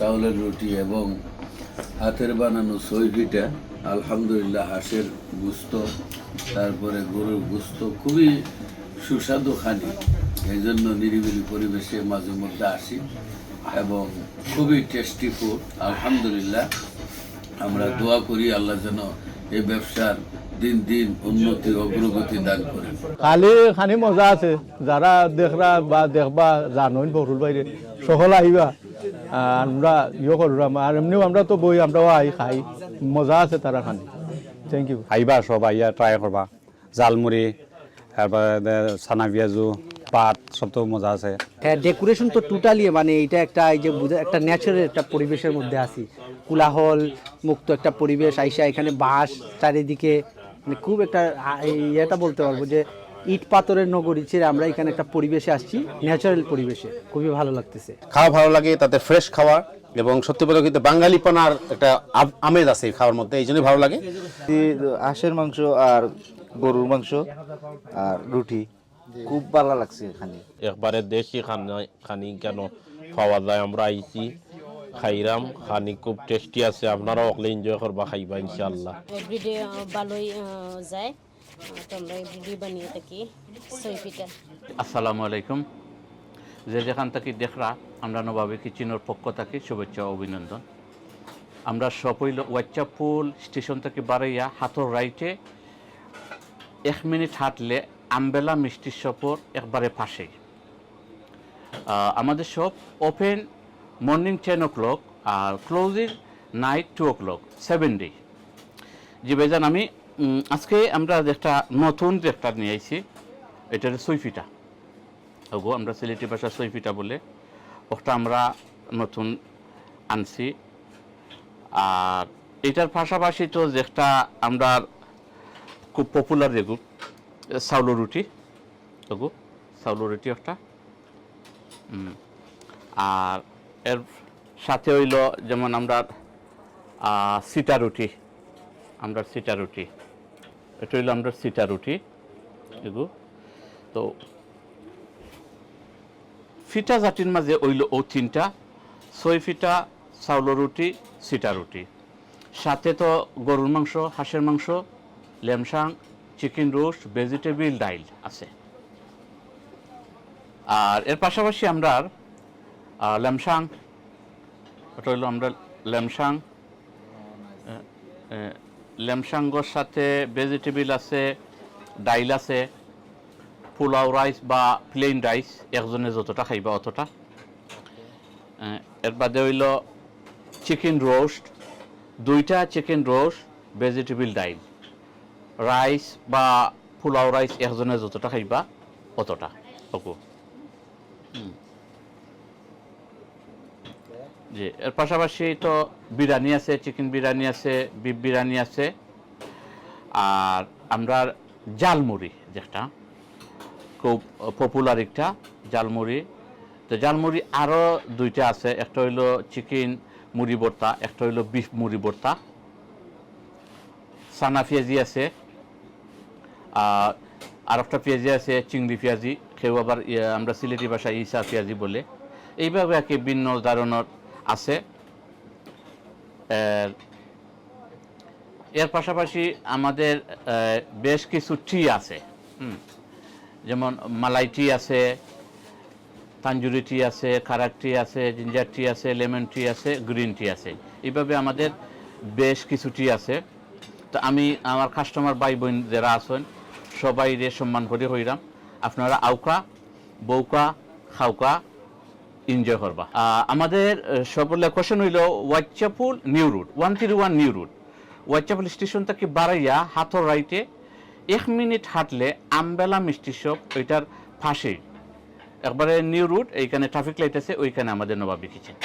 চাউলের রুটি এবং হাতের বানানো সৈফিটা আলহামদুলিল্লাহ, হাঁসের গুস্ত, তারপরে গরুর গুস্ত খুবই সুস্বাদু খানি। এই জন্য নিরিবিলি পরিবেশে মাঝে মধ্যে আসি এবং খুবই টেস্টি ফুড আলহামদুলিল্লাহ। আমরা দোয়া করি আল্লাহ যেন এই ব্যবসার দিন দিন উন্নতি অগ্রগতি দান করে খালি খানি মজা আছে। যারা দেখরা বা দেখবা জানোই বরুল বাইরে সকল আহিবা। আমরা ইয়ে করলাম আর এমনিও আমরা তো বই আমরাও আই খাই। মজা আছে তারা খানি। থ্যাংক ইউ আইবা সব আইয়া ট্রাই করবা জালমুড়ি তারপরে সানা পিঁয়াজু পাট সব তো মজা আছে। হ্যাঁ ডেকোরেশন তো টোটালি মানে এটা একটা এই যে বুঝা একটা ন্যাচারাল একটা পরিবেশের মধ্যে আছি। কোলাহল মুক্ত একটা পরিবেশ আইসা এখানে বাঁশ চারিদিকে। মানে খুব একটা ইয়েটা বলতে পারব যে ইট পাথরের নগরী ছেড়ে আমরা এখানে একটা পরিবেশে আসছি ন্যাচারাল পরিবেশে। খুবই ভালো লাগতেছে। খাওয়া ভালো লাগে তাতে ফ্রেশ খাওয়া এবং সত্যি কথা কিন্তু বাঙালিপনার একটা আমেজ আছে খাওয়ার মধ্যে এই জন্যই ভালো লাগে। হাঁসের মাংস আর গরুর মাংস আর রুটি খুব ভালো লাগছে এখানে। একবারে দেশি খানি খানি কেন পাওয়া যায়? আমরা আইছি খাইরাম খানি খুব টেস্টি আছে আপনারা ওকলে এনজয় করবা খাইবা ইনশাল্লাহ এভরিডে ভালোই যায়। আসসালামু আলাইকুম। যে যেখান থেকে দেখরা, আমরা নবাবী কিচেনের পক্ষ থাকি শুভেচ্ছা অভিনন্দন। আমরা সব হইল ওয়াচ্চাপুল স্টেশন থেকে বাড়াইয়া হাতর রাইটে। এক মিনিট হাঁটলে আমবেলা মিষ্টি শপর একবারে পাশেই। আমাদের shop open morning ten o'clock আর closing night two o'clock seven day জি ভাইজান, আমি আজকে আমরা একটা নতুন একটা নিয়ে আইছি এটা সৈফিটা। ওগো, আমরা সিলেটি ভাষা সৈফিটা বলে। ওটা আমরা নতুন আনছি। আর এটার পাশাপাশি তো যেটা আমরা খুব পপুলার যেগু চাউলো রুটি। ওগো, চাউলো রুটি একটা। আর এর সাথে হইল যেমন আমরা সিটা রুটি। আমরা সিটা রুটি। এটা হইল আমরা সিটা রুটি, এগু। তো ফিটা জাতির মাঝে ওইল ও তিনটা ছয় ফিটা চাউলের রুটি, সিটা রুটি। সাথে তো গরুর মাংস, হাঁসের মাংস লেমসাং চিকেন রোস্ট, ভেজিটেবিল, ডাইল আছে। আর এর পাশাপাশি আমরা লেমসাং ওটা হইল আমরা লেমসাং লেমসাঙ্গর সাথে ভেজিটেবিল আছে, ডাইল আছে, পোলাও রাইস বা প্লেন রাইস, একজনে যতটা খাইবা অতটা। এর বাদে হইল চিকেন রোস্ট, দুইটা চিকেন রোস্ট, ভেজিটেবিল ডাইল। রাইস বা পোলাও রাইস একজনে যতটা খাইবা অতটা ওকু হুম। জি এর পাশাপাশি তো বিরিয়ানি আছে চিকেন বিরিয়ানি আছে বিফ বিরিয়ানি আছে আর আমরা জালমুড়ি যেটা খুব পপুলার একটা জালমুড়ি তো জালমুড়ি আরও দুইটা আছে একটা হইল চিকেন মুড়ি ভর্তা একটা হইল বিফ মুড়ি ভর্তা। সানা পেঁয়াজি আছে আর একটা পেঁয়াজি আছে চিংড়ি পেঁয়াজি কেউ আবার ইয়ে, আমরা সিলেটি ভাষায় ইসা পেঁয়াজি বলে। এইভাবে আর কি ভিন্ন ধরনের আছে। এর পাশাপাশি আমাদের বেশ কিছু টি আছে। যেমন মালাই টি আছে, তাঞ্জুরি টি আছে, খারাক টি আছে, জিঞ্জার টি আছে, লেমন টি আছে, গ্রিন টি আছে। এইভাবে আমাদের বেশ কিছু টি আছে। তো আমি আমার কাস্টমার ভাই বোন যারা আছেন সবাই রে সম্মান করে হইরাম। আপনারা আউকা বৌকা খাউকা এনজয় করবা। আমাদের সকল কোশ্চেন হইল ওয়াইচাপুল new route one three one new route ওয়াইচাপুল station থেকে বাড়াইয়া হাতর রাইটে এক মিনিট হাঁটলে আমবেলা মিষ্টি শপ ওইটার ফাঁসেই একবারে নিউ রুট এইখানে ট্রাফিক লাইট আছে, ওইখানে আমাদের নবাবী কিচেন